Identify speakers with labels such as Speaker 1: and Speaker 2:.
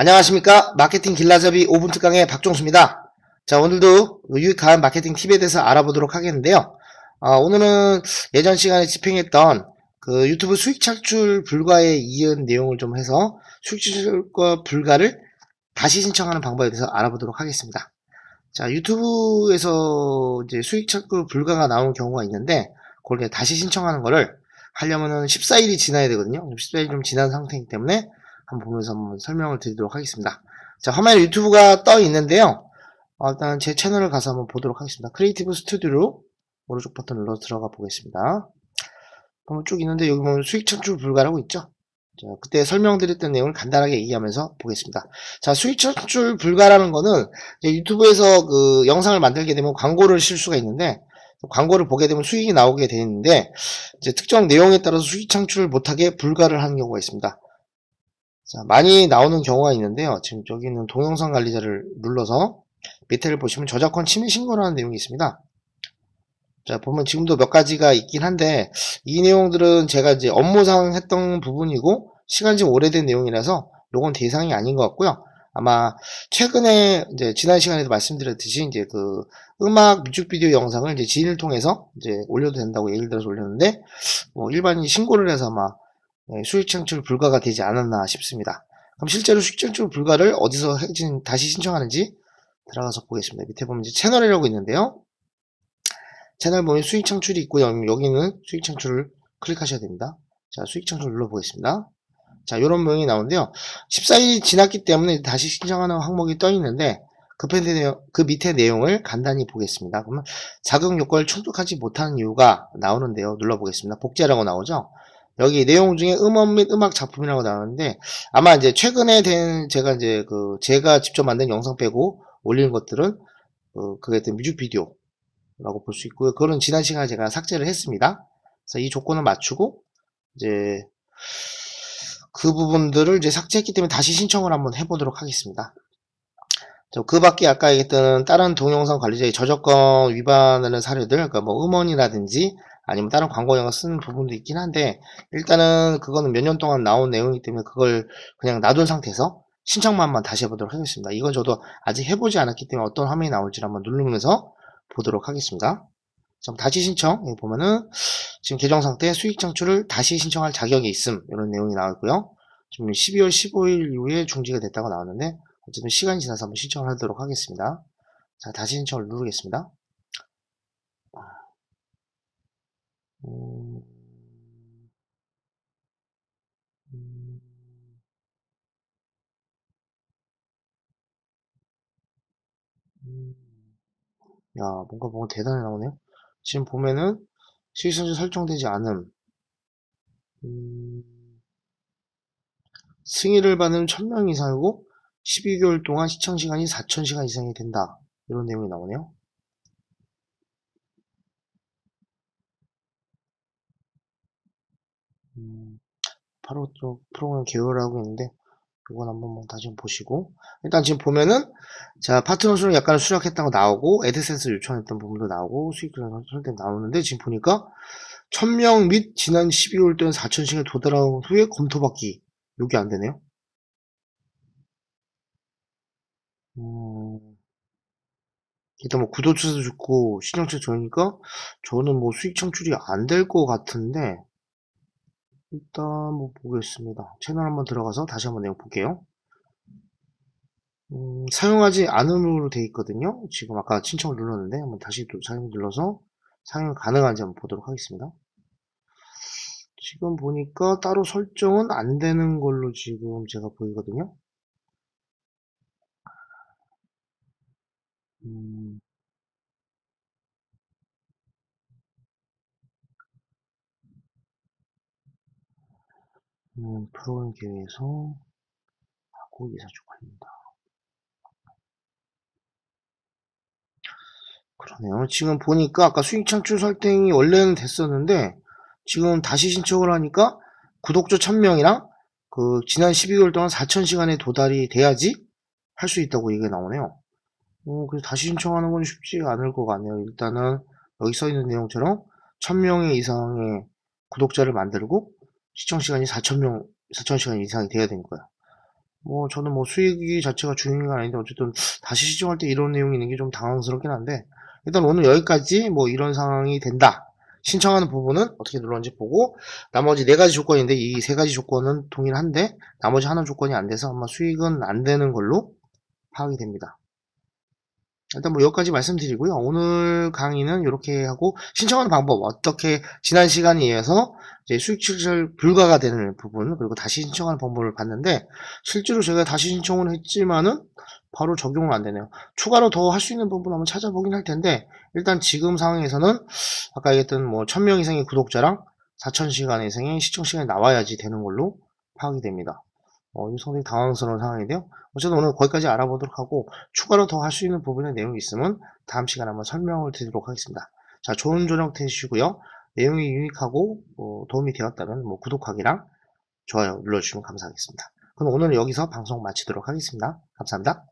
Speaker 1: 안녕하십니까? 마케팅 길라잡이 5분 특강의 박종수입니다. 자 오늘도 유익한 마케팅 팁에 대해서 알아보도록 하겠는데요. 어, 오늘은 예전 시간에 집행했던 그 유튜브 수익 창출 불가에 이은 내용을 좀 해서 수익 창출과 불가를 다시 신청하는 방법에 대해서 알아보도록 하겠습니다. 자 유튜브에서 이제 수익 창출 불가가 나오는 경우가 있는데 그걸 다시 신청하는 거를 하려면은 14일이 지나야 되거든요. 14일 좀 지난 상태이기 때문에 한번 보면서 한번 설명을 드리도록 하겠습니다. 자, 화면에 유튜브가 떠 있는데요. 어, 일단 제 채널을 가서 한번 보도록 하겠습니다. 크리에이티브 스튜디오로 오른쪽 버튼 눌러 들어가 보겠습니다. 보면 쭉 있는데 여기 보면 수익 창출 불가라고 있죠. 자, 그때 설명드렸던 내용을 간단하게 얘기하면서 보겠습니다. 자, 수익 창출 불가라는 거는 유튜브에서 그 영상을 만들게 되면 광고를 실 수가 있는데 광고를 보게 되면 수익이 나오게 되는데 특정 내용에 따라서 수익 창출을 못하게 불가를 하는 경우가 있습니다. 자, 많이 나오는 경우가 있는데요. 지금 여기 있는 동영상 관리자를 눌러서 밑에를 보시면 저작권 침해 신고라는 내용이 있습니다. 자, 보면 지금도 몇 가지가 있긴 한데 이 내용들은 제가 이제 업무상 했던 부분이고 시간이 좀 오래된 내용이라서 요건 대상이 아닌 것 같고요. 아마 최근에 이제 지난 시간에도 말씀드렸듯이 이제 그 음악 뮤직비디오 영상을 이제 지인을 통해서 이제 올려도 된다고 예를 들어서 올렸는데 뭐 일반인 신고를 해서 아마 네, 수익 창출 불가가 되지 않았나 싶습니다. 그럼 실제로 수익 창출 불가를 어디서 다시 신청하는지 들어가서 보겠습니다. 밑에 보면 이제 채널이라고 있는데요. 채널 보면 수익 창출이 있고요. 여기는 수익 창출을 클릭하셔야 됩니다. 자, 수익 창출 눌러보겠습니다. 자, 이런 모양이 나오는데요. 14일이 지났기 때문에 다시 신청하는 항목이 떠 있는데 그, 그 밑에 내용을 간단히 보겠습니다. 그러면 자격 요건을 충족하지 못하는 이유가 나오는데요. 눌러보겠습니다. 복제라고 나오죠. 여기 내용 중에 음원 및 음악 작품이라고 나오는데 아마 이제 최근에 된 제가 이제 그 제가 직접 만든 영상 빼고 올린 것들은 어 그게 된 뮤직비디오라고 볼 수 있고요. 그거는 지난 시간에 제가 삭제를 했습니다. 그래서 이 조건을 맞추고 이제 그 부분들을 이제 삭제했기 때문에 다시 신청을 한번 해보도록 하겠습니다. 그 밖에 아까 얘기했던 다른 동영상 관리자의 저작권 위반하는 사례들, 그러니까 뭐 음원이라든지 아니면 다른 광고 영화 쓰는 부분도 있긴 한데 일단은 그거는 몇 년 동안 나온 내용이기 때문에 그걸 그냥 놔둔 상태에서 신청만만 다시 해보도록 하겠습니다. 이건 저도 아직 해보지 않았기 때문에 어떤 화면이 나올지 한번 누르면서 보도록 하겠습니다. 그럼 다시 신청 보면은 지금 계정 상태 수익 창출을 다시 신청할 자격이 있음 이런 내용이 나왔고요. 지금 12월 15일 이후에 중지가 됐다고 나왔는데 어쨌든 시간이 지나서 한번 신청을 하도록 하겠습니다. 자 다시 신청을 누르겠습니다. 음. 음. 음. 야, 뭔가 뭔가 대단히 나오네요. 지금 보면은 실선수 설정되지 않음. 음, 승인을 받는 1000명 이상이고 12개월 동안 시청 시간이 4000시간 이상이 된다. 이런 내용이 나오네요. 음, 바로 또 프로그램 개요라고 있는데 이건 한번 뭐 다시 보시고. 일단 지금 보면은 자 파트너 수를 약간 수락했다고 나오고 애드센스 요청했던 부분도 나오고 수익을 설정 나오는데 지금 보니까 1000명 및 지난 12월 동안 4000시간 도달한 후에 검토받기. 여기 안 되네요. 음, 일단 뭐 구독 취소 죽고 신청처 저니까 저는 뭐 수익 창출이 안 될 것 같은데 일단 뭐 보겠습니다. 채널 한번 들어가서 다시 한번 내용 볼게요. 음, 사용하지 않음으로 되어 있거든요. 지금 아까 신청을 눌렀는데 한번 다시 또 사용 눌러서 사용 가능한지 한번 보도록 하겠습니다. 지금 보니까 따로 설정은 안 되는 걸로 지금 제가 보이거든요. 음, 음, 프로그램 계획에서 하고 이사 주관입니다. 그러네요. 지금 보니까 아까 수익 창출 설정이 원래는 됐었는데 지금 다시 신청을 하니까 구독자 1000명이랑 그 지난 12개월 동안 4000시간에 도달이 돼야지 할 수 있다고 얘기가 나오네요. 어, 그래서 다시 신청하는 건 쉽지 않을 것 같네요. 일단은 여기 써 있는 내용처럼 1000명의 이상의 구독자를 만들고 시청시간이 4,000명, 4,000시간 이상이 돼야 되니까요. 뭐 저는 뭐 수익이 자체가 중요한 건 아닌데 어쨌든 다시 시청할 때 이런 내용이 있는 게 좀 당황스럽긴 한데 일단 오늘 여기까지 뭐 이런 상황이 된다. 신청하는 부분은 어떻게 눌렀는지 보고 나머지 네 가지 조건인데 이 세 가지 조건은 동일한데 나머지 하나 조건이 안 돼서 아마 수익은 안 되는 걸로 파악이 됩니다. 일단 뭐 여기까지 말씀드리고요. 오늘 강의는 이렇게 하고 신청하는 방법 어떻게 지난 시간에 의해서 이제 수익 출절 불가가 되는 부분 그리고 다시 신청하는 방법을 봤는데 실제로 제가 다시 신청을 했지만은 바로 적용은 안 되네요. 추가로 더 할 수 있는 부분 한번 찾아보긴 할 텐데 일단 지금 상황에서는 아까 얘기했던 뭐 1000명 이상의 구독자랑 4000시간 이상의 시청 시간이 나와야지 되는 걸로 파악이 됩니다. 어, 상당히 당황스러운 상황인데요. 어쨌든 오늘 거기까지 알아보도록 하고 추가로 더 할 수 있는 부분의 내용이 있으면 다음 시간에 한번 설명을 드리도록 하겠습니다. 자, 좋은 저녁 되시고요. 내용이 유익하고 어, 도움이 되었다면 뭐 구독하기랑 좋아요 눌러주시면 감사하겠습니다. 그럼 오늘 은 여기서 방송 마치도록 하겠습니다. 감사합니다.